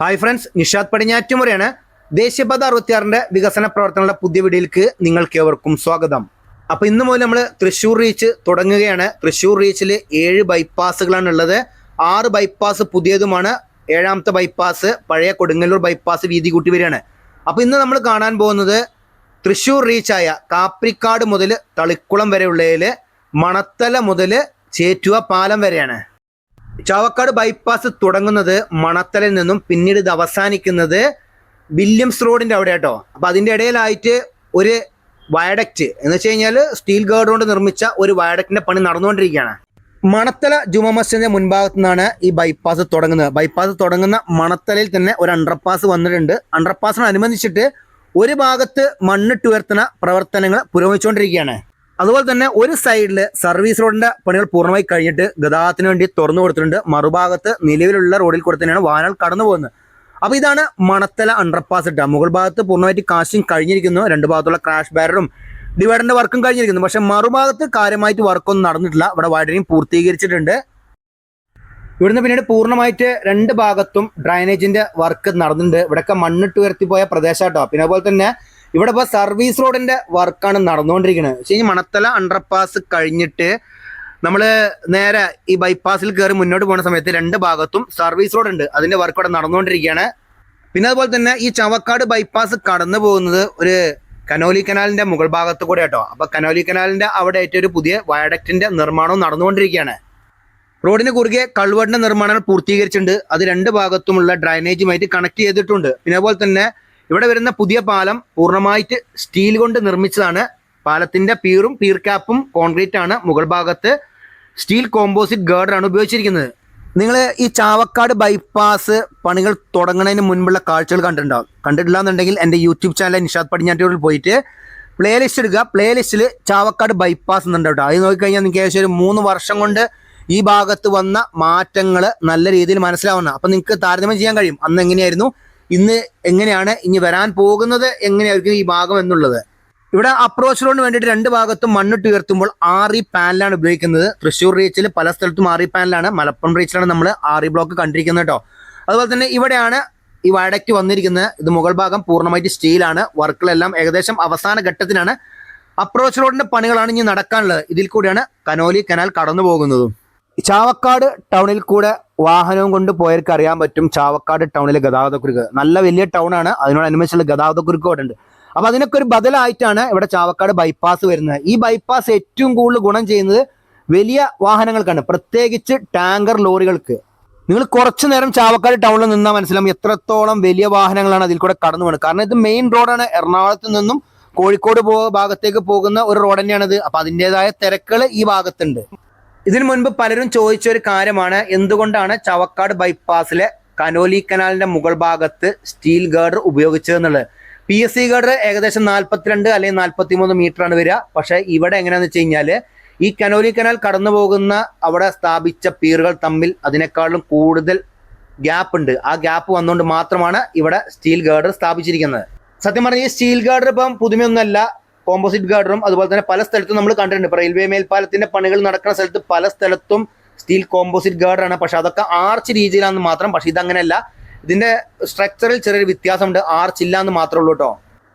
Hi friends Nishad പടിഞ്ഞാറ്റുമുറയാണ് ദേശീയപാത അറുപത്തിയാറിന്റെ വികസന പ്രവർത്തനങ്ങളുടെ പുതിയ വീഡിയോയിലേക്ക് നിങ്ങൾക്ക് ഏവർക്കും സ്വാഗതം. അപ്പൊ ഇന്ന് മുതൽ നമ്മൾ തൃശ്ശൂർ റീച്ച് തുടങ്ങുകയാണ്. തൃശ്ശൂർ റീച്ചിൽ ഏഴ് ബൈപ്പാസുകളാണ് ഉള്ളത്. ആറ് ബൈപ്പാസ് പുതിയതുമാണ്. ഏഴാമത്തെ ബൈപ്പാസ് പഴയ കൊടുങ്ങല്ലൂർ ബൈപ്പാസ് വീതി കൂട്ടി വരികയാണ്. അപ്പൊ ഇന്ന് നമ്മൾ കാണാൻ പോകുന്നത് തൃശ്ശൂർ റീച്ചായ കാപ്രിക്കാട് മുതൽ തളിക്കുളം വരെയുള്ളതിൽ മണത്തല മുതൽ ചേറ്റുവ പാലം വരെയാണ്. ചാവക്കാട് ബൈപ്പാസ് തുടങ്ങുന്നത് മണത്തലിൽ നിന്നും പിന്നീട് ഇത് അവസാനിക്കുന്നത് വില്യംസ് റോഡിന്റെ അവിടെ കേട്ടോ അപ്പൊ അതിന്റെ ഇടയിലായിട്ട് ഒരു വയഡക്റ്റ് എന്ന് വെച്ച് കഴിഞ്ഞാൽ സ്റ്റീൽ ഗാർഡ് കൊണ്ട് നിർമ്മിച്ച ഒരു വയഡക്റ്റിന്റെ പണി നടന്നുകൊണ്ടിരിക്കുകയാണ്. മണത്തല ജുമ മസ്ജിദിന്റെ മുൻഭാഗത്തു നിന്നാണ് ഈ ബൈപ്പാസ് തുടങ്ങുന്നത്. ബൈപ്പാസ് തുടങ്ങുന്ന മണത്തലയിൽ തന്നെ ഒരു അണ്ടർപാസ് വന്നിട്ടുണ്ട്. അണ്ടർപാസിനനുബന്ധിച്ചിട്ട് ഒരു ഭാഗത്ത് മണ്ണിട്ടുയർത്തുന്ന പ്രവർത്തനങ്ങൾ പുരോഗമിച്ചുകൊണ്ടിരിക്കുകയാണ്. അതുപോലെ തന്നെ ഒരു സൈഡിൽ സർവീസ് റോഡിന്റെ പണികൾ പൂർണമായി കഴിഞ്ഞിട്ട് ഗതാഗതത്തിന് വേണ്ടി തുറന്നു കൊടുത്തിട്ടുണ്ട്. മറുഭാഗത്ത് നിലവിലുള്ള റോഡിൽ കൂടെ തന്നെയാണ് വാഹനങ്ങൾ കടന്നു പോകുന്നത്. അപ്പൊ ഇതാണ് മണത്തല അണ്ടർപാസ് ഇട്ട. മുകൾ ഭാഗത്ത് പൂർണമായിട്ട് കാശും കഴിഞ്ഞിരിക്കുന്നു. രണ്ട് ഭാഗത്തുള്ള ക്രാഷ് ബാരറും ഡിവൈഡറിന്റെ വർക്കും കഴിഞ്ഞിരിക്കുന്നു. പക്ഷെ മറുഭാഗത്ത് കാര്യമായിട്ട് വർക്കൊന്നും നടന്നിട്ടില്ല. ഇവിടെ വൈഡനിങ് പൂർത്തീകരിച്ചിട്ടുണ്ട്. ഇവിടുന്ന് പിന്നീട് പൂർണമായിട്ട് രണ്ട് ഭാഗത്തും ഡ്രൈനേജിന്റെ വർക്ക് നടന്നിട്ടുണ്ട്. ഇവിടെയൊക്കെ മണ്ണിട്ട് ഉയർത്തിപ്പോയ പ്രദേശമാട്ടോ പിന്നെ അതുപോലെ തന്നെ ഇവിടെ ഇപ്പോൾ സർവീസ് റോഡിന്റെ വർക്കാണ് നടന്നുകൊണ്ടിരിക്കുന്നത് പക്ഷേ ഈ മണത്തല അണ്ടർപാസ് കഴിഞ്ഞിട്ട് നമ്മൾ നേരെ ഈ ബൈപ്പാസിൽ കയറി മുന്നോട്ട് പോകുന്ന സമയത്ത് രണ്ട് ഭാഗത്തും സർവീസ് റോഡ് ഉണ്ട്. അതിന്റെ വർക്ക് ഇവിടെ നടന്നുകൊണ്ടിരിക്കുകയാണ്. പിന്നെ അതുപോലെ തന്നെ ഈ ചവക്കാട് ബൈപ്പാസ് കടന്നു പോകുന്നത് ഒരു കനോലി കനാലിന്റെ മുകൾ ഭാഗത്ത് കൂടെ കേട്ടോ അപ്പൊ കനോലി കനാലിന്റെ അവിടെ ആയിട്ട് ഒരു പുതിയ വയഡക്റ്റിന്റെ നിർമ്മാണവും നടന്നുകൊണ്ടിരിക്കുകയാണ്. റോഡിന് കുറുകെ കൾവടിന്റെ നിർമ്മാണങ്ങൾ പൂർത്തീകരിച്ചിട്ടുണ്ട്. അത് രണ്ട് ഭാഗത്തുമുള്ള ഡ്രൈനേജുമായിട്ട് കണക്ട് ചെയ്തിട്ടുണ്ട്. പിന്നെ അതുപോലെ തന്നെ ഇവിടെ വരുന്ന പുതിയ പാലം പൂർണമായിട്ട് സ്റ്റീൽ കൊണ്ട് നിർമ്മിച്ചതാണ്. പാലത്തിന്റെ പീറും പീർ ക്യാപ്പും കോൺക്രീറ്റ് ആണ്. മുകൾ ഭാഗത്ത് സ്റ്റീൽ കോമ്പോസിറ്റ് ഗാർഡറാണ് ഉപയോഗിച്ചിരിക്കുന്നത്. നിങ്ങൾ ഈ ചാവക്കാട് ബൈപ്പാസ് പണികൾ തുടങ്ങുന്നതിന് മുൻപുള്ള കാഴ്ചകൾ കണ്ടിട്ടുണ്ടാവും കണ്ടിട്ടില്ല എന്നുണ്ടെങ്കിൽ എന്റെ യൂട്യൂബ് ചാനൽ നിഷാദ് പടിഞ്ഞാറ്റൂരിൽ പോയിട്ട് പ്ലേലിസ്റ്റ് എടുക്കുക പ്ലേലിസ്റ്റിൽ ചാവക്കാട് ബൈപ്പാസ് എന്നുണ്ട് കേട്ടോ. അത് നോക്കിക്കഴിഞ്ഞാൽ നിങ്ങൾക്ക് ഏകദേശം ഒരു മൂന്ന് വർഷം കൊണ്ട് ഈ ഭാഗത്ത് വന്ന മാറ്റങ്ങൾ നല്ല രീതിയിൽ മനസ്സിലാവുന്ന. അപ്പം നിങ്ങൾക്ക് താരതമ്യം ചെയ്യാൻ കഴിയും. അന്ന് എങ്ങനെയായിരുന്നു? ഇന്ന് എങ്ങനെയാണ് ഇനി വരാൻ പോകുന്നത് എങ്ങനെയായിരിക്കും ഈ ഭാഗം എന്നുള്ളത്? ഇവിടെ അപ്രോച്ച് റോഡിന് വേണ്ടിയിട്ട് രണ്ട് ഭാഗത്തും മണ്ണിട്ട് ഉയർത്തുമ്പോൾ ആറി പാനലാണ് ഉപയോഗിക്കുന്നത്. തൃശ്ശൂർ റീച്ചിൽ പല സ്ഥലത്തും ആറി പാനലാണ് മലപ്പുറം റീച്ചിലാണ് നമ്മൾ ആറി ബ്ലോക്ക് കണ്ടിരിക്കുന്നത് കേട്ടോ. അതുപോലെ തന്നെ ഇവിടെയാണ് ഈ വടക്ക് വന്നിരിക്കുന്നത്. ഇത് മുകൾ ഭാഗം പൂർണമായിട്ട് സ്റ്റീലാണ് വർക്കുകളെല്ലാം ഏകദേശം അവസാന ഘട്ടത്തിലാണ്. അപ്രോച്ച് റോഡിന്റെ പണികളാണ് ഇനി നടക്കാനുള്ളത്. ഇതിൽ കൂടിയാണ് കനോലി കനാൽ കടന്നു പോകുന്നതും ചാവക്കാട് ടൗണിൽ കൂടെ വാഹനവും കൊണ്ട് പോയവർക്ക് അറിയാൻ പറ്റും ചാവക്കാട് ടൗണിലെ ഗതാഗതക്കുരുക്ക്. നല്ല വലിയ ടൗണാണ് അതിനോടനുബന്ധിച്ചുള്ള ഗതാഗതക്കുരുക്ക് അവിടെ ഉണ്ട് അപ്പൊ അതിനൊക്കെ ഒരു ബദലായിട്ടാണ് ഇവിടെ ചാവക്കാട് ബൈപ്പാസ് വരുന്നത്. ഈ ബൈപ്പാസ് ഏറ്റവും കൂടുതൽ ഗുണം ചെയ്യുന്നത് വലിയ വാഹനങ്ങൾക്കാണ് പ്രത്യേകിച്ച് ടാങ്കർ ലോറികൾക്ക്. നിങ്ങൾ കുറച്ചു നേരം ചാവക്കാട് ടൗണിൽ നിന്നാൽ മനസ്സിലാവും എത്രത്തോളം വലിയ വാഹനങ്ങളാണ് അതിൽ കൂടെ കടന്നു പോകുന്നത്. കാരണം ഇത് മെയിൻ റോഡാണ് എറണാകുളത്ത് നിന്നും കോഴിക്കോട് ഭാഗത്തേക്ക് പോകുന്ന ഒരു റോഡ് തന്നെയാണിത്. അപ്പൊ അതിന്റെതായ തിരക്കുകൾ ഈ ഭാഗത്തുണ്ട്. ഇതിനു മുൻപ് പലരും ചോദിച്ച ഒരു കാര്യമാണ്. എന്തുകൊണ്ടാണ് ചവക്കാട് ബൈപ്പാസിലെ കനോലി കനാലിന്റെ മുകൾ ഭാഗത്ത് സ്റ്റീൽ ഗാർഡർ ഉപയോഗിച്ചതെന്നുള്ളത്? പി എസ് സി ഗാർഡർ ഏകദേശം നാൽപ്പത്തിരണ്ട് അല്ലെങ്കിൽ നാൽപ്പത്തി മൂന്ന് മീറ്റർ ആണ് വരിക. പക്ഷെ ഇവിടെ എങ്ങനെയാന്ന് വെച്ച് കഴിഞ്ഞാൽ ഈ കനോലി കനാൽ കടന്നു പോകുന്ന അവിടെ സ്ഥാപിച്ച പീറുകൾ തമ്മിൽ അതിനേക്കാളും കൂടുതൽ ഗ്യാപ്പ് ഉണ്ട്. ആ ഗ്യാപ്പ് വന്നുകൊണ്ട് മാത്രമാണ് ഇവിടെ സ്റ്റീൽ ഗാർഡർ സ്ഥാപിച്ചിരിക്കുന്നത്. സത്യം പറഞ്ഞാൽ ഈ സ്റ്റീൽ ഗാർഡർ ഇപ്പം പുതുമയൊന്നുമല്ല. കോമ്പോസിറ്റ് ഗാർഡറും അതുപോലെ തന്നെ പല സ്ഥലത്തും നമ്മൾ കണ്ടിട്ടുണ്ട്. ഇപ്പൊ റെയിൽവേ മേൽപ്പാലത്തിന്റെ പണികൾ നടക്കുന്ന സ്ഥലത്ത് പല സ്ഥലത്തും സ്റ്റീൽ കോമ്പോസിറ്റ് ഗാർഡറാണ് പക്ഷെ അതൊക്കെ ആർച്ച് രീതിയിലാണെന്ന് മാത്രം പക്ഷെ ഇതങ്ങനെയല്ല. ഇതിന്റെ സ്ട്രക്ചറിൽ ചെറിയൊരു വ്യത്യാസമുണ്ട്. ആർച്ച് ഇല്ല എന്ന് മാത്രമേ ഉള്ളൂ കേട്ടോ.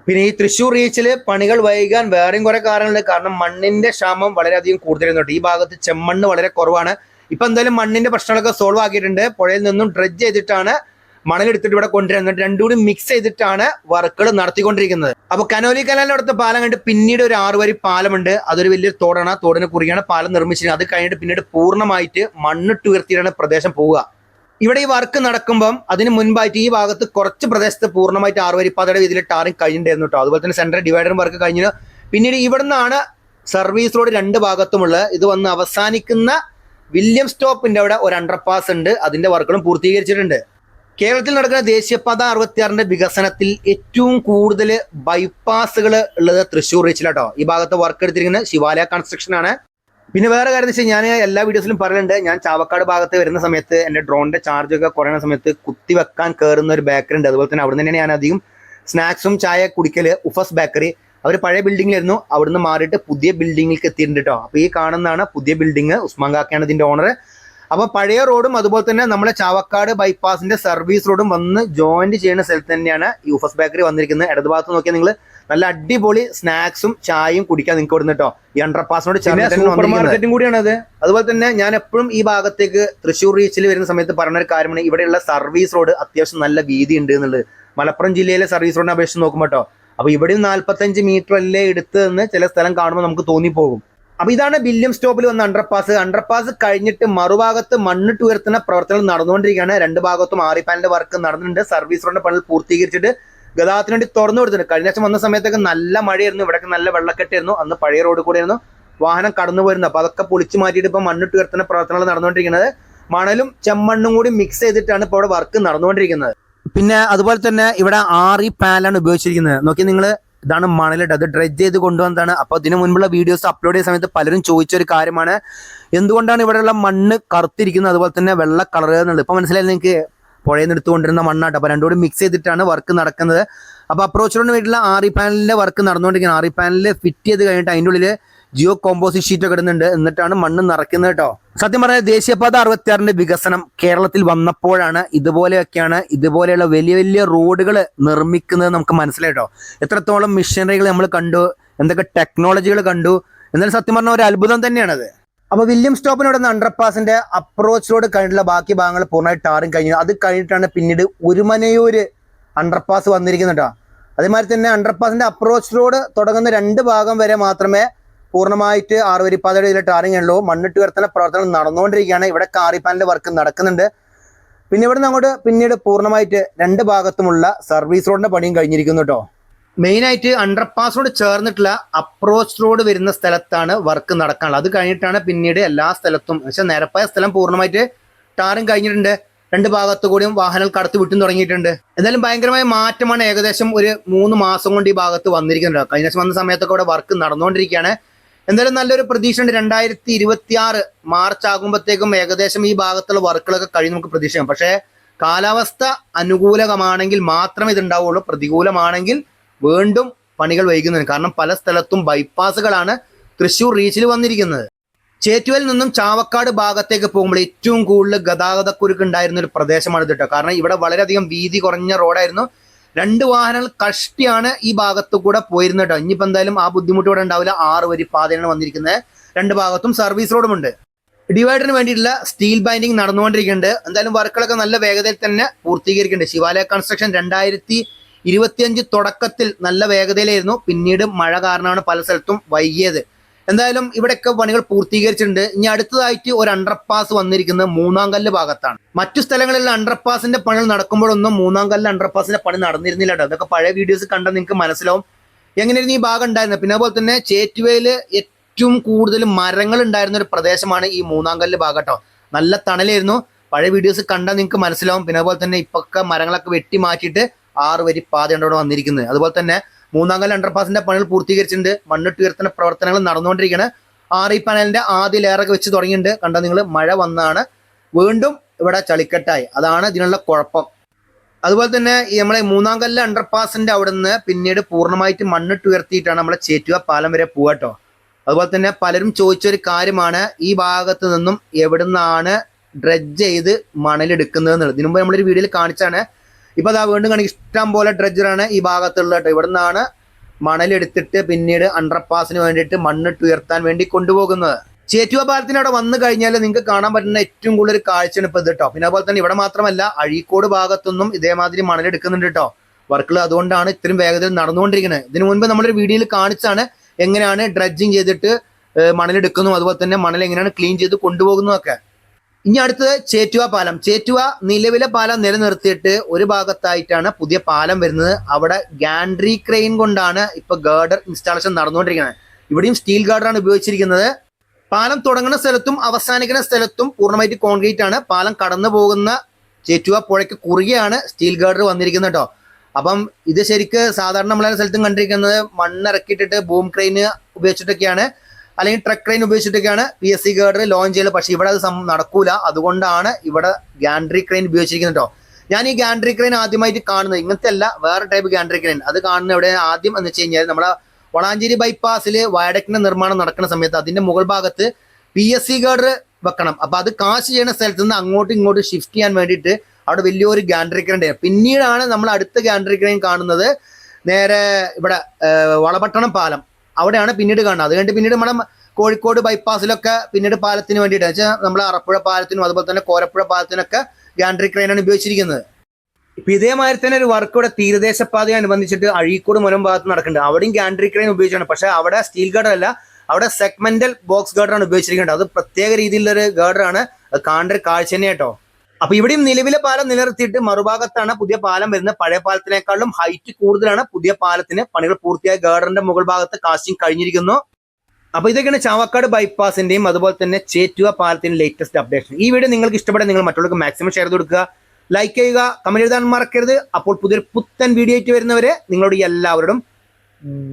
പിന്നെ ഈ തൃശ്ശൂർ റീച്ചിൽ പണികൾ വൈകാൻ വേറെയും കുറെ കാരണങ്ങളുണ്ട്. കാരണം മണ്ണിന്റെ ക്ഷാമം വളരെയധികം കൂടുതലുണ്ട് ഈ ഭാഗത്ത് ചെമ്മണ്ണ് വളരെ കുറവാണ്. ഇപ്പൊ എന്തായാലും മണ്ണിന്റെ പ്രശ്നങ്ങളൊക്കെ സോൾവ് ആക്കിയിട്ടുണ്ട്. പുഴയിൽ നിന്നും ഡ്രഡ്ജ് ചെയ്തിട്ടാണ് മണലെടുത്തിട്ട് ഇവിടെ കൊണ്ടുവരുന്നത്. രണ്ടും കൂടി മിക്സ് ചെയ്തിട്ടാണ് വർക്കുകൾ നടത്തിക്കൊണ്ടിരിക്കുന്നത്. അപ്പൊ കനോലി കനാലിന്റെ അടുത്ത പാലം കണ്ട് പിന്നീട് ഒരു ആറുവരി പാലമുണ്ട്. അതൊരു വലിയൊരു തോടാണ്. ആ തോടിന് കുറിയാണ് പാലം നിർമ്മിച്ചിരുന്നത്. അത് കഴിഞ്ഞിട്ട് പിന്നീട് പൂർണമായിട്ട് മണ്ണിട്ട് ഉയർത്തിയിട്ടാണ് പ്രദേശം പോവുക. ഇവിടെ ഈ വർക്ക് നടക്കുമ്പം അതിന് മുൻപായിട്ട് ഈ ഭാഗത്ത് കുറച്ച് പ്രദേശത്ത് പൂർണമായിട്ട് ആറുവരിപ്പാതയുടെ രീതിയിൽ ടാറിങ് കഴിഞ്ഞിട്ടുണ്ടായിരുന്നു കേട്ടോ. അതുപോലെ തന്നെ സെൻട്രൽ ഡിവൈഡറും വർക്ക് കഴിഞ്ഞു. പിന്നീട് ഇവിടുന്നാണ് സർവീസ് റോഡ് രണ്ട് ഭാഗത്തുമുള്ള ഇത് വന്ന് അവസാനിക്കുന്ന വില്യം സ്റ്റോപ്പിന്റെ അവിടെ ഒരു അണ്ടർപാസ് ഉണ്ട്. അതിന്റെ വർക്കുകളും പൂർത്തീകരിച്ചിട്ടുണ്ട്. കേരളത്തിൽ നടക്കുന്ന ദേശീയപാത അറുപത്തിയാറിന്റെ വികസനത്തിൽ ഏറ്റവും കൂടുതൽ ബൈപ്പാസുകൾ ഉള്ളത് തൃശ്ശൂർ റീച്ചിലാട്ടോ ഈ ഭാഗത്ത് വർക്ക് എടുത്തിരിക്കുന്നത് ശിവാലയ കൺസ്ട്രക്ഷൻ ആണ്. പിന്നെ വേറെ കാര്യം വെച്ചാൽ ഞാൻ എല്ലാ വീഡിയോസിലും പറയുന്നുണ്ട് ഞാൻ ചാവക്കാട് ഭാഗത്ത് വരുന്ന സമയത്ത് എന്റെ ഡ്രോണിന്റെ ചാർജ് ഒക്കെ കുറയുന്ന സമയത്ത് കുത്തി വെക്കാൻ കയറുന്ന ഒരു ബേക്കറി ഉണ്ട്. അതുപോലെ തന്നെ അവിടെ തന്നെയാണ് ഞാൻ അധികം സ്നാക്സും ചായ കുടിക്കൽ ഉഫസ് ബേക്കറി അവർ പഴയ ബിൽഡിങ്ങിലായിരുന്നു അവിടുന്ന് മാറിയിട്ട് പുതിയ ബിൽഡിങ്ങിലേക്ക് എത്തിയിട്ടുണ്ട് കേട്ടോ അപ്പോൾ ഈ കാണുന്നതാണ് പുതിയ ബിൽഡിംഗ് ഉസ്മാൻ കാക്കയാണ് ഇതിന്റെ ഓണർ അപ്പൊ പഴയ റോഡും അതുപോലെ തന്നെ നമ്മുടെ ചാവക്കാട് ബൈപ്പാസിന്റെ സർവീസ് റോഡും വന്ന് ജോയിന്റ് ചെയ്യുന്ന സ്ഥലത്ത് തന്നെയാണ് യൂഫസ് ബേക്കറി വന്നിരിക്കുന്നത്. ഇടതുഭാഗത്ത് നോക്കിയാൽ നിങ്ങൾ നല്ല അടിപൊളി സ്നാക്സും ചായയും കുടിക്കാൻ നിങ്ങൾക്ക് ഇവിടുന്ന് കേട്ടോ. ഈ അണ്ടർപാസിനോട് സൂപ്പർ മാർക്കറ്റും കൂടിയാണ് അത്. അതുപോലെ തന്നെ ഞാൻ എപ്പോഴും ഈ ഭാഗത്തേക്ക് തൃശ്ശൂർ റീച്ചിൽ വരുന്ന സമയത്ത് പറഞ്ഞ ഒരു കാര്യമാണ്. ഇവിടെയുള്ള സർവീസ് റോഡ് അത്യാവശ്യം നല്ല വീതി ഉണ്ട് എന്നുള്ളത്. മലപ്പുറം ജില്ലയിലെ സർവീസ് റോഡിനെ അപേക്ഷിച്ച് നോക്കുമ്പോൾ കേട്ടോ. അപ്പൊ ഇവിടെയും നാല്പത്തഞ്ച് മീറ്റർ അല്ലേ എടുത്ത് എന്ന് ചില സ്ഥലം കാണുമ്പോൾ നമുക്ക് തോന്നിപ്പോകും. അപ്പൊ ഇതാണ് വില്യം സ്റ്റോപ്പിൽ വന്ന അണ്ടർപാസ് അണ്ടർപാസ് കഴിഞ്ഞിട്ട് മറുഭാഗത്ത് മണ്ണിട്ട് ഉയർത്തുന്ന പ്രവർത്തനങ്ങൾ നടന്നുകൊണ്ടിരിക്കുകയാണ്. രണ്ട് ഭാഗത്തും ആറിപ്പാനിന്റെ വർക്ക് നടന്നിട്ടുണ്ട്. സർവീസ് റോഡിന്റെ പണി പൂർത്തീകരിച്ചിട്ട് ഗതാഗതത്തിന് വേണ്ടി തുറന്നു കൊടുത്തിട്ടുണ്ട്. കഴിഞ്ഞ ദിവസം വന്ന സമയത്തൊക്കെ നല്ല മഴയായിരുന്നു. ഇവിടെയൊക്കെ നല്ല വെള്ളക്കെട്ടായിരുന്നു. അന്ന് പഴയ റോഡ് കൂടെയായിരുന്നു വാഹനം കടന്നു പോയിരുന്നു അപ്പൊ അതൊക്കെ പൊളിച്ചു മാറ്റിയിട്ട് ഇപ്പൊ മണ്ണിട്ട് ഉയർത്തുന്ന പ്രവർത്തനങ്ങൾ നടന്നുകൊണ്ടിരിക്കുന്നത്. മണലും ചെമ്മണ്ണും കൂടി മിക്സ് ചെയ്തിട്ടാണ് ഇപ്പോൾ ഇവിടെ വർക്ക് നടന്നുകൊണ്ടിരിക്കുന്നത്. പിന്നെ അതുപോലെ തന്നെ ഇവിടെ ആറി പാലാണ് ഉപയോഗിച്ചിരിക്കുന്നത്. നോക്കി നിങ്ങൾ ഇതാണ് മണലിട്ട് അത് ഡ്രെഡ് ചെയ്ത് കൊണ്ടുവന്നതാണ്. അപ്പോൾ ഇതിനു മുൻപുള്ള വീഡിയോസ് അപ്ലോഡ് ചെയ്ത സമയത്ത് പലരും ചോദിച്ച ഒരു കാര്യമാണ്. എന്തുകൊണ്ടാണ് ഇവിടെയുള്ള മണ്ണ് കറുത്തിരിക്കുന്നത്? അതുപോലെ തന്നെ വെള്ള കളർ എന്നുള്ളത്. ഇപ്പൊ മനസ്സിലായി നിങ്ങൾക്ക് പുഴയിൽ നിന്ന് എടുത്തുകൊണ്ടിരുന്ന മണ്ണാട്ടോ. അപ്പോൾ രണ്ടുകൂടി മിക്സ് ചെയ്തിട്ടാണ് വർക്ക് നടക്കുന്നത്. അപ്പോൾ അപ്രോച്ച് റോഡിന് വേണ്ടിയിട്ടുള്ള ആറി പാനലിന്റെ വർക്ക് നടന്നുകൊണ്ടിരിക്കുന്നത് ആറി പാനലിൽ ഫിറ്റ് ചെയ്ത് കഴിഞ്ഞിട്ട് അതിന്റെ ഉള്ളിൽ ജിയോ കോമ്പോസിറ്റ് ഷീറ്റ് ഒക്കെ ഇടുന്നുണ്ട്. എന്നിട്ടാണ് മണ്ണ് നിറയ്ക്കുന്നത് കേട്ടോ. സത്യം പറഞ്ഞാൽ ദേശീയപാത അറുപത്തിയാറിന്റെ വികസനം കേരളത്തിൽ വന്നപ്പോഴാണ് ഇതുപോലെയൊക്കെയാണ് ഇതുപോലെയുള്ള വലിയ വലിയ റോഡുകൾ നിർമ്മിക്കുന്നത് നമുക്ക് മനസ്സിലായിട്ടോ എത്രത്തോളം മിഷനറികൾ നമ്മൾ കണ്ടു എന്തൊക്കെ ടെക്നോളജികൾ കണ്ടു. എന്നാലും സത്യം പറഞ്ഞ ഒരു അത്ഭുതം തന്നെയാണത്. അപ്പൊ വില്യം സ്റ്റോപ്പിനോട് അണ്ടർപാസിന്റെ അപ്രോച്ച് റോഡ് കഴിഞ്ഞിട്ടുള്ള ബാക്കി ഭാഗങ്ങൾ പൂർണമായി ടാറും കഴിഞ്ഞു. അത് കഴിഞ്ഞിട്ടാണ് പിന്നീട് ഒരുമനയൂര് അണ്ടർപാസ് വന്നിരിക്കുന്നത് കേട്ടോ. അതേമാതിരി തന്നെ അണ്ടർപാസിന്റെ അപ്രോച്ച് റോഡ് തുടങ്ങുന്ന രണ്ട് ഭാഗം വരെ മാത്രമേ പൂർണമായിട്ട് ആറുവരിപ്പാതയുടെ ഇതിൽ ടാറിങ് ഉള്ളൂ. മണ്ണിട്ട് ഉയർത്തുന്ന പ്രവർത്തനം നടന്നുകൊണ്ടിരിക്കുകയാണ്. ഇവിടെ കാറിപ്പാനിന്റെ വർക്ക് നടക്കുന്നുണ്ട്. പിന്നെ ഇവിടെ അങ്ങോട്ട് പിന്നീട് പൂർണമായിട്ട് രണ്ട് ഭാഗത്തുമുള്ള സർവീസ് റോഡിന്റെ പണിയും കഴിഞ്ഞിരിക്കുന്നു കേട്ടോ. ആയിട്ട് അണ്ടർപാസിനോട് ചേർന്നിട്ടുള്ള അപ്രോച്ച് റോഡ് വരുന്ന സ്ഥലത്താണ് വർക്ക് നടക്കാനുള്ളത്. അത് കഴിഞ്ഞിട്ടാണ് പിന്നീട് എല്ലാ സ്ഥലത്തും പക്ഷേ നിരപ്പായ സ്ഥലം പൂർണമായിട്ട് ടാറും കഴിഞ്ഞിട്ടുണ്ട്. രണ്ട് ഭാഗത്തു കൂടിയും വാഹനങ്ങൾ കടത്തി വിട്ടും തുടങ്ങിയിട്ടുണ്ട്. എന്തായാലും ഭയങ്കരമായ മാറ്റമാണ് ഏകദേശം ഒരു മൂന്ന് മാസം കൊണ്ട് ഈ ഭാഗത്ത് വന്നിരിക്കുന്നത്. കഴിഞ്ഞ ദിവസം വന്ന സമയത്തൊക്കെ ഇവിടെ വർക്ക് നടന്നുകൊണ്ടിരിക്കുകയാണ്. എന്തായാലും നല്ലൊരു പ്രതീക്ഷ ഉണ്ട്. രണ്ടായിരത്തി ഇരുപത്തി ആറ് മാർച്ച് ആകുമ്പോഴത്തേക്കും ഏകദേശം ഈ ഭാഗത്തുള്ള വർക്കുകളൊക്കെ കഴിഞ്ഞ് നമുക്ക് പ്രതീക്ഷിക്കാം. പക്ഷേ കാലാവസ്ഥ അനുകൂലമാണെങ്കിൽ മാത്രമേ ഇത് ഉണ്ടാവുള്ളൂ പ്രതികൂലമാണെങ്കിൽ വീണ്ടും പണികൾ വൈകുന്നതിന്. കാരണം പല സ്ഥലത്തും ബൈപ്പാസുകളാണ് തൃശ്ശൂർ റീച്ചിൽ വന്നിരിക്കുന്നത്. ചേറ്റുവയിൽ നിന്നും ചാവക്കാട് ഭാഗത്തേക്ക് പോകുമ്പോൾ ഏറ്റവും കൂടുതൽ ഗതാഗതക്കുരുക്ക് ഉണ്ടായിരുന്ന ഒരു പ്രദേശമാണ് ഇത് കേട്ടോ കാരണം ഇവിടെ വളരെയധികം വീതി കുറഞ്ഞ റോഡായിരുന്നു. രണ്ട് വാഹനങ്ങൾ കഷ്ടിയാണ് ഈ ഭാഗത്തു കൂടെ പോയിരുന്നത് കേട്ടോ ഇനിയിപ്പോൾ എന്തായാലും ആ ബുദ്ധിമുട്ട് ഇവിടെ ഉണ്ടാവില്ല. ആറ് വരി പാതയാണ് വന്നിരിക്കുന്നത്. രണ്ട് ഭാഗത്തും സർവീസ് റോഡുമുണ്ട് ഡിവൈഡറിന് വേണ്ടിയിട്ടുള്ള സ്റ്റീൽ ബൈൻഡിങ് നടന്നുകൊണ്ടിരിക്കുന്നുണ്ട്. എന്തായാലും വർക്കുകളൊക്കെ നല്ല വേഗതയിൽ തന്നെ പൂർത്തീകരിക്കുന്നുണ്ട്. ശിവാലയ കൺസ്ട്രക്ഷൻ രണ്ടായിരത്തി ഇരുപത്തിയഞ്ച് തുടക്കത്തിൽ നല്ല വേഗതയിലായിരുന്നു. പിന്നീട് മഴ കാരണമാണ് പല സ്ഥലത്തും വൈകിയത്. എന്തായാലും ഇവിടെയൊക്കെ പണികൾ പൂർത്തീകരിച്ചിട്ടുണ്ട്. ഇനി അടുത്തതായിട്ട് ഒരു അണ്ടർപാസ് വന്നിരിക്കുന്നത് മൂന്നാം കല്ല് ഭാഗത്താണ്. മറ്റു സ്ഥലങ്ങളിൽ അണ്ടർപാസിന്റെ പണികൾ നടക്കുമ്പോഴൊന്നും മൂന്നാം കല്ല് അണ്ടർപാസിന്റെ പണി നടന്നിരുന്നില്ല കേട്ടോ. അതൊക്കെ പഴയ വീഡിയോസ് കണ്ടാൽ നിങ്ങൾക്ക് മനസ്സിലാവും. എങ്ങനെയായിരുന്നു ഈ ഭാഗം ഉണ്ടായിരുന്നത്? പിന്നെ അതുപോലെ തന്നെ ചേറ്റുവയിൽ ഏറ്റവും കൂടുതൽ മരങ്ങൾ ഉണ്ടായിരുന്ന ഒരു പ്രദേശമാണ് ഈ മൂന്നാം കല്ല് ഭാഗം കേട്ടോ. നല്ല തണലായിരുന്നു. പഴയ വീഡിയോസ് കണ്ടാൽ നിങ്ങൾക്ക് മനസ്സിലാവും. പിന്നെ അതുപോലെ തന്നെ ഇപ്പൊക്കെ മരങ്ങളൊക്കെ വെട്ടി മാറ്റിയിട്ട് ആറ് വരി പാതയുണ്ടോ വന്നിരിക്കുന്നത്. അതുപോലെ തന്നെ മൂന്നാം കല്ല് അണ്ടർപാസിന്റെ പണികൾ പൂർത്തീകരിച്ചിട്ടുണ്ട്. മണ്ണിട്ട് ഉയർത്തുന്ന പ്രവർത്തനങ്ങൾ നടന്നുകൊണ്ടിരിക്കുകയാണ്. ഇ പാനലിന്റെ ആദ്യ ലെയറൊക്കെ വെച്ച് തുടങ്ങിയിട്ടുണ്ട്. കണ്ട നിങ്ങൾ? മഴ വന്നാണ്. വീണ്ടും ഇവിടെ ചളിക്കെട്ടായി. അതാണ് ഇതിനുള്ള കുഴപ്പം. അതുപോലെ തന്നെ നമ്മളെ മൂന്നാം കല്ല് അണ്ടർപാസിന്റെ അവിടെ നിന്ന് പിന്നീട് പൂർണമായിട്ട് മണ്ണിട്ട് ഉയർത്തിയിട്ടാണ് നമ്മളെ ചേറ്റുക പാലം വരെ പോവാട്ടോ അതുപോലെ തന്നെ പലരും ചോദിച്ചൊരു കാര്യമാണ്. ഈ ഭാഗത്ത് നിന്നും എവിടുന്നാണ് ഡ്രഡ്ജ് ചെയ്ത് മണലെടുക്കുന്നത് എന്നുള്ളത് ഇതിനു മുമ്പ് നമ്മളൊരു വീഡിയോയിൽ കാണിച്ചാണ് ഇപ്പൊ അതാ വീണ്ടും കാണി ഇഷ്ടം പോലെ ഡ്രഡ്ജറാണ് ഈ ഭാഗത്തുള്ള കേട്ടോ. ഇവിടെ നിന്നാണ് മണലെടുത്തിട്ട് പിന്നീട് അണ്ടർപാസിന് വേണ്ടിയിട്ട് മണ്ണിട്ട് ഉയർത്താൻ വേണ്ടി കൊണ്ടുപോകുന്നത്. ചേറ്റുവ പാലത്തിന് അവിടെ വന്നു കഴിഞ്ഞാൽ നിങ്ങൾക്ക് കാണാൻ പറ്റുന്ന ഏറ്റവും കൂടുതൽ കാഴ്ചയാണ് ഇപ്പൊ ഇത് കേട്ടോ. പിന്നെ അതുപോലെ തന്നെ ഇവിടെ മാത്രമല്ല അഴീക്കോട് ഭാഗത്തൊന്നും ഇതേമാതിരി മണലെടുക്കുന്നുണ്ട് കേട്ടോ. വർക്കുകൾ അതുകൊണ്ടാണ് ഇത്രയും വേഗത്തിൽ നടന്നുകൊണ്ടിരിക്കുന്നത്. ഇതിനു മുൻപ് നമ്മളൊരു വീഡിയോയിൽ കാണിച്ചാണ് എങ്ങനെയാണ് ഡ്രഡ്ജിങ് ചെയ്തിട്ട് മണലെടുക്കുന്നതും മണലെടുക്കുന്നു. അതുപോലെ തന്നെ മണൽ എങ്ങനെയാണ് ക്ലീൻ ചെയ്ത് കൊണ്ടുപോകുന്നതൊക്കെ. ഇനി അടുത്തത് ചേറ്റുവ പാലം. ചേറ്റുവ നിലവിലെ പാലം നിലനിർത്തിയിട്ട് ഒരു ഭാഗത്തായിട്ടാണ് പുതിയ പാലം വരുന്നത്. അവിടെ ഗാൻഡ്രി ക്രെയിൻ കൊണ്ടാണ് ഇപ്പൊ ഗാർഡർ ഇൻസ്റ്റാളേഷൻ നടന്നുകൊണ്ടിരിക്കുന്നത്. ഇവിടെയും സ്റ്റീൽ ഗാർഡറാണ് ഉപയോഗിച്ചിരിക്കുന്നത്. പാലം തുടങ്ങുന്ന സ്ഥലത്തും അവസാനിക്കുന്ന സ്ഥലത്തും പൂർണമായിട്ട് കോൺക്രീറ്റ് ആണ്. പാലം കടന്നു പോകുന്ന ചേറ്റുവ പുഴയ്ക്ക് കുറുകെയാണ് സ്റ്റീൽ ഗാർഡർ വന്നിരിക്കുന്നത് കേട്ടോ. അപ്പം ഇത് ശരിക്ക് സാധാരണ നമ്മളെ സ്ഥലത്തും കണ്ടിരിക്കുന്നത് മണ്ണിറക്കിയിട്ടിട്ട് ബൂം ക്രെയിൻ ഉപയോഗിച്ചിട്ടൊക്കെയാണ്. അല്ലെങ്കിൽ truck train ഉപയോഗിച്ചിട്ടൊക്കെയാണ് P S C girder launch ചെയ്യുന്നത് പക്ഷേ ഇവിടെ അത് നടക്കൂല. അതുകൊണ്ടാണ് ഇവിടെ ഗാൻഡ്രി ക്രെയിൻ ഉപയോഗിച്ചിരിക്കുന്നത് കേട്ടോ ഞാൻ ഈ ഗാൻഡ്രി ക്രെയിൻ ആദ്യമായിട്ട് കാണുന്നത്. ഇങ്ങനത്തെ അല്ല വേറെ ടൈപ്പ് ഗാൻഡ്രി ക്രെയിൻ അത് കാണുന്ന ഇവിടെ ആദ്യം എന്ന് വെച്ച് കഴിഞ്ഞാൽ നമ്മുടെ വളാഞ്ചേരി ബൈപ്പാസിൽ വയഡക്കിന്റെ നിർമ്മാണം നടക്കുന്ന സമയത്ത് അതിന്റെ മുകൾ ഭാഗത്ത് പി എസ് സി ഗാർഡർ വെക്കണം. അപ്പൊ അത് കാശ് ചെയ്യുന്ന സ്ഥലത്ത് നിന്ന് അങ്ങോട്ടും ഇങ്ങോട്ടും ഷിഫ്റ്റ് ചെയ്യാൻ വേണ്ടിയിട്ട് അവിടെ വലിയൊരു ഗാൻഡ്രി ക്രെയിൻ പിന്നീടാണ് നമ്മൾ അടുത്ത ഗാൻഡ്രി ക്രെയിൻ കാണുന്നത് നേരെ ഇവിടെ വളപട്ടണം പാലം. അവിടെയാണ് പിന്നീട് കാണുന്നത്. അത് കഴിഞ്ഞിട്ട് പിന്നീട് നമ്മുടെ കോഴിക്കോട് ബൈപ്പാസിലൊക്കെ പിന്നീട് പാലത്തിന് വേണ്ടിയിട്ട് വെച്ചാൽ നമ്മൾ അറപ്പുഴ പാലത്തിനും അതുപോലെ തന്നെ കോരപ്പുഴ പാലത്തിനൊക്കെ ഗാൻഡ്രി ക്രെയിനാണ് ഉപയോഗിച്ചിരിക്കുന്നത്. ഇപ്പൊ ഇതേമാതിരി തന്നെ ഒരു വർക്ക് ഇവിടെ തീരദേശ പാതയോടനുബന്ധിച്ചിട്ട് അഴീക്കോട് മുനം ഭാഗത്ത് നടക്കുന്നുണ്ട്. അവിടെയും ഗാൻഡ്രി ക്രെയിൻ ഉപയോഗിച്ചാണ് പക്ഷെ അവിടെ സ്റ്റീൽ ഗാർഡർ അല്ല അവിടെ സെഗ്മെന്റൽ ബോക്സ് ഗാർഡറാണ് ഉപയോഗിച്ചിരിക്കുന്നത്. അത് പ്രത്യേക രീതിയിലുള്ളൊരു ഗാർഡറാണ് അത് കാണേണ്ട ഒരു കാഴ്ച തന്നെ കേട്ടോ അപ്പൊ ഇവിടെയും നിലവിലെ പാലം നിലനിർത്തിയിട്ട് മറുഭാഗത്താണ് പുതിയ പാലം വരുന്നത്. പഴയ പാലത്തിനേക്കാളും ഹൈറ്റ് കൂടുതലാണ് പുതിയ പാലത്തിന്. പണികൾ പൂർത്തിയായ ഗാർഡറിന്റെ മുകൾ ഭാഗത്ത് കാസ്റ്റിംഗ് കഴിഞ്ഞിരിക്കുന്നു. അപ്പൊ ഇതൊക്കെയാണ് ചാവക്കാട് ബൈപ്പാസിന്റെയും അതുപോലെ തന്നെ ചേറ്റുവ പാലത്തിന്റെ ലേറ്റസ്റ്റ് അപ്ഡേഷൻ ഈ വീഡിയോ നിങ്ങൾക്ക് ഇഷ്ടപ്പെടാൻ നിങ്ങൾ മറ്റുള്ളവർക്ക് മാക്സിമം ഷെയർ ചെയ്ത് കൊടുക്കുക. ലൈക്ക് ചെയ്യുക കമന്റ് എഴുതാൻ മറക്കരുത്. അപ്പോൾ പുതിയൊരു പുത്തൻ വീഡിയോ ആയിട്ട് വരുന്നവരെ നിങ്ങളോട് എല്ലാവരോടും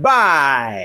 ബൈ